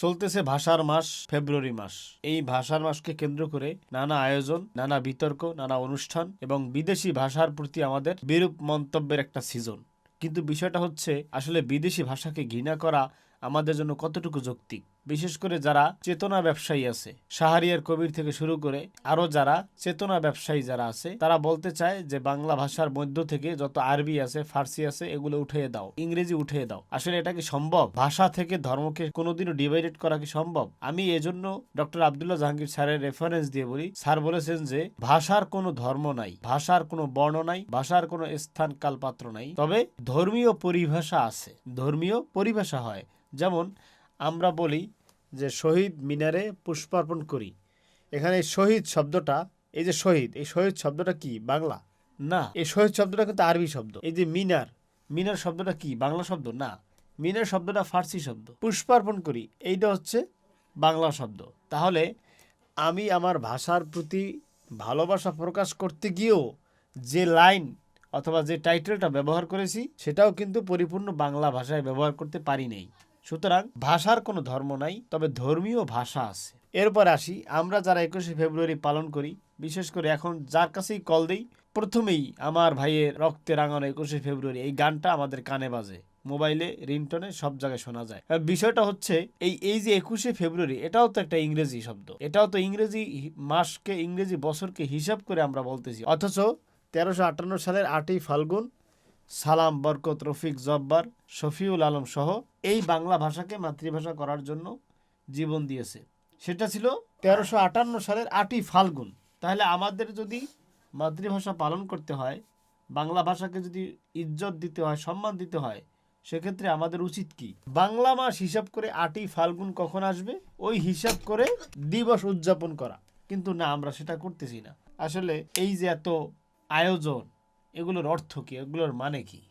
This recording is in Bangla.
চলতেছে ভাষার মাস ফেব্রুয়ারি মাস। এই ভাষার মাসকে কেন্দ্র করে নানা আয়োজন, নানা বিতর্ক, নানা অনুষ্ঠান এবং বিদেশি ভাষার প্রতি আমাদের বিরূপ মন্তব্যের একটা সিজন। কিন্তু বিষয়টা হচ্ছে, আসলে বিদেশি ভাষাকে ঘৃণা করা আমাদের জন্য কতটুকু যৌক্তিক? বিশেষ করে যারা চেতনা ব্যবসায়ী আছে। শাহরিয়ার কবির থেকে শুরু করে আরও যারা চেতনা ব্যবসায়ী যারা আছে, তারা বলতে চায় যে বাংলা ভাষার মধ্য থেকে যত আরবি আছে, ফার্সি আছে, এগুলো উঠিয়ে দাও, ইংরেজি উঠিয়ে দাও। আসলে এটা কি সম্ভব? ভাষা থেকে ধর্মকে কোনোদিনও ডিভাইডেড করা কি সম্ভব? আমি এজন্য ডক্টর আবদুল্লাহ জাহাঙ্গীর স্যারের রেফারেন্স দিয়ে বলি, স্যার বলেছেন যে ভাষার কোনো ধর্ম নাই, ভাষার কোনো বর্ণ নাই, ভাষার কোনো স্থান কালপাত্র নাই। তবে ধর্মীয় পরিভাষা আছে, ধর্মীয় পরিভাষা হয়। যেমন আমরা বলি যে শহীদ মিনারে পুষ্পার্পণ করি। এখানে শহীদ শব্দটা, এই যে শহীদ, এই শহীদ শব্দটা কি? বাংলা? না। এই শহীদ শব্দটা কিন্তু আরবি শব্দ। এই যে মিনার মিনার শব্দটা কি? বাংলা শব্দ? না। মিনার শব্দটা ফার্সি শব্দ। পুষ্পার্পণ করি, এইটা হচ্ছে বাংলা শব্দ। তাহলে আমি আমার ভাষার প্রতি ভালোবাসা প্রকাশ করতে গিয়েও যে লাইন অথবা যে টাইটেলটা ব্যবহার করেছি, সেটাও কিন্তু পরিপূর্ণ বাংলা ভাষায় ব্যবহার করতে পারি নাই। সুতরাং ভাষার কোনো ধর্ম নাই, তবে ধর্মীয় ভাষা আছে। এরপর আসি, আমরা যারা একুশে ফেব্রুয়ারি পালন করি, বিশেষ করে এখন যার কাছেই কল দেই, প্রথমেই আমার ভাইয়ের রক্তে রাঙানো একুশে ফেব্রুয়ারি, এই গানটা আমাদের কানে বাজে। মোবাইলে, রিংটনে সব জায়গায় শোনা যায়। বিষয়টা হচ্ছে, এই এই যে একুশে ফেব্রুয়ারি, এটাও তো একটা ইংরেজি শব্দ। এটাও তো ইংরেজি মাসকে, ইংরেজি বছরকে হিসাব করে আমরা বলতেছি। অথচ তেরোশো আটান্ন সালের আটই ফাল্গুন সালাম, বরকত, রফিক, জব্বার, শফিউল আলম সহ এই বাংলা ভাষাকে মাতৃভাষা করার জন্য জীবন দিয়েছে। সেটা ছিল তেরোশো আটান্ন সালের আটই ফাল্গুন। তাহলে আমাদের যদি মাতৃভাষা পালন করতে হয়, বাংলা ভাষাকে যদি ইজ্জত দিতে হয়, সম্মান দিতে হয়, সেক্ষেত্রে আমাদের উচিত কি? বাংলা মাস হিসাব করে আটই ফাল্গুন কখন আসবে? ওই হিসাব করে দিবস উদযাপন করা। কিন্তু না, আমরা সেটা করতেছি না। আসলে এই যে এত আয়োজন এগুলোর অর্থ কী? এগুলোর মানে কি?